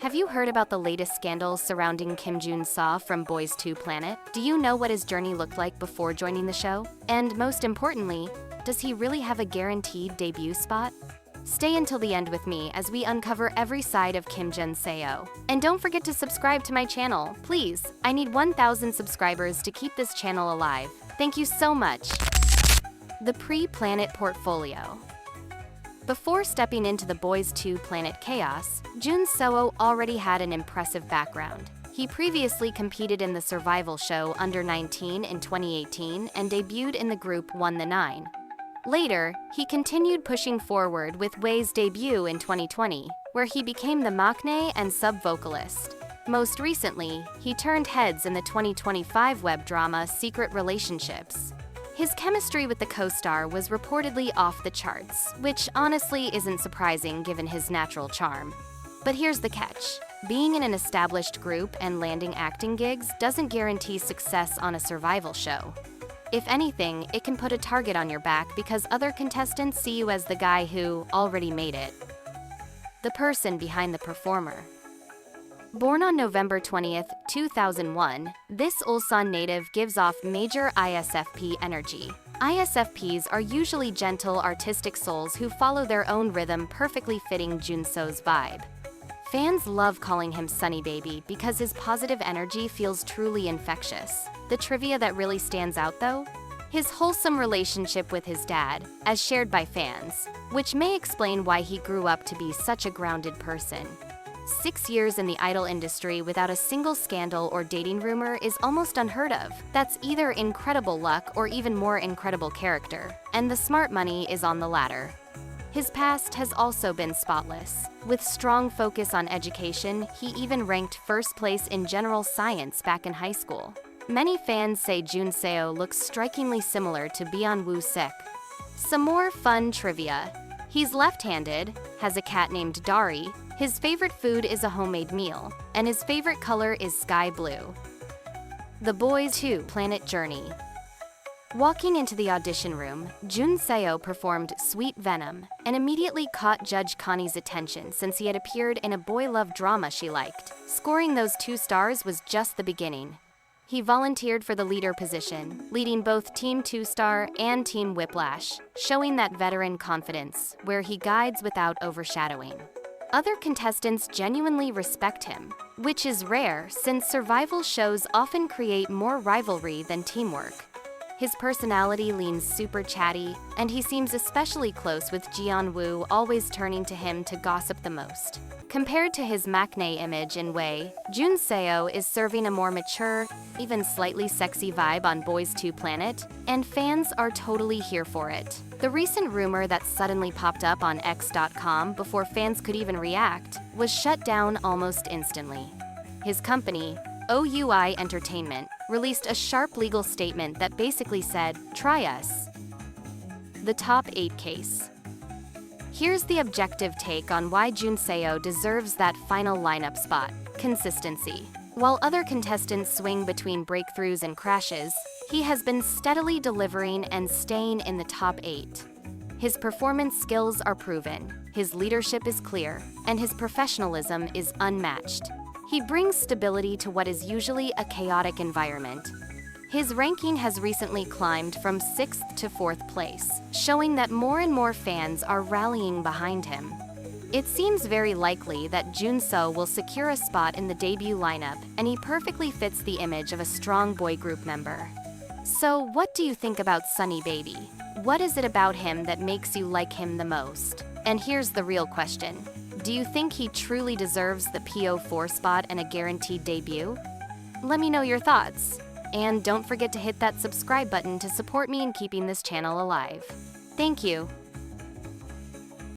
Have you heard about the latest scandals surrounding Kim Jun Sa from Boys 2 Planet? Do you know what his journey looked like before joining the show? And most importantly, does he really have a guaranteed debut spot? Stay until the end with me as we uncover every side of Kim Jun Seo. And don't forget to subscribe to my channel, please. I need 1,000 subscribers to keep this channel alive. Thank you so much. The Pre-Planet Portfolio before stepping into the Boys 2 Planet Chaos, Jun Seo already had an impressive background. He previously competed in the survival show Under 19 in 2018 and debuted in the group One the Nine. Later, he continued pushing forward with Wei's debut in 2020, where he became the maknae and sub-vocalist. Most recently, he turned heads in the 2025 web drama Secret Relationships. His chemistry with the co-star was reportedly off the charts, which honestly isn't surprising given his natural charm. But here's the catch. Being in an established group and landing acting gigs doesn't guarantee success on a survival show. If anything, it can put a target on your back because other contestants see you as the guy who already made it. The person behind the performer. Born on November 20th, 2001, this Ulsan native gives off major ISFP energy. ISFPs are usually gentle, artistic souls who follow their own rhythm, perfectly fitting Junso's vibe. Fans love calling him Sunny Baby because his positive energy feels truly infectious. The trivia that really stands out, though? His wholesome relationship with his dad, as shared by fans, which may explain why he grew up to be such a grounded person. Six years in the idol industry without a single scandal or dating rumor is almost unheard of. That's either incredible luck or even more incredible character. And the smart money is on the latter. His past has also been spotless. With strong focus on education, he even ranked first place in general science back in high school. Many fans say Jun Seo looks strikingly similar to Byun Woo Sik. Some more fun trivia. He's left-handed, has a cat named Dari, his favorite food is a homemade meal, and his favorite color is sky blue. The Boys 2 Planet Journey Walking into the audition room, Jun Seo performed Sweet Venom and immediately caught Judge Connie's attention since he had appeared in a boy love drama she liked. Scoring those two stars was just the beginning. He volunteered for the leader position, leading both Team Two Star and Team Whiplash, showing that veteran confidence, where he guides without overshadowing. Other contestants genuinely respect him, which is rare since survival shows often create more rivalry than teamwork. His personality leans super chatty, and he seems especially close with Jian Woo, always turning to him to gossip the most. Compared to his maknae image in Wei, Jun Seo is serving a more mature, even slightly sexy vibe on Boys 2 Planet, and fans are totally here for it. The recent rumor that suddenly popped up on X.com before fans could even react was shut down almost instantly. His company, OUI Entertainment, released a sharp legal statement that basically said, try us. The Top 8 Case Here's the objective take on why Jun Seo deserves that final lineup spot consistency. While other contestants swing between breakthroughs and crashes, he has been steadily delivering and staying in the top eight. His performance skills are proven, his leadership is clear, and his professionalism is unmatched. He brings stability to what is usually a chaotic environment, his ranking has recently climbed from 6th to 4th place, showing that more and more fans are rallying behind him. It seems very likely that Junso will secure a spot in the debut lineup, and he perfectly fits the image of a strong boy group member. So, what do you think about Sunny Baby? What is it about him that makes you like him the most? And here's the real question Do you think he truly deserves the PO4 spot and a guaranteed debut? Let me know your thoughts. And don't forget to hit that subscribe button to support me in keeping this channel alive. Thank you.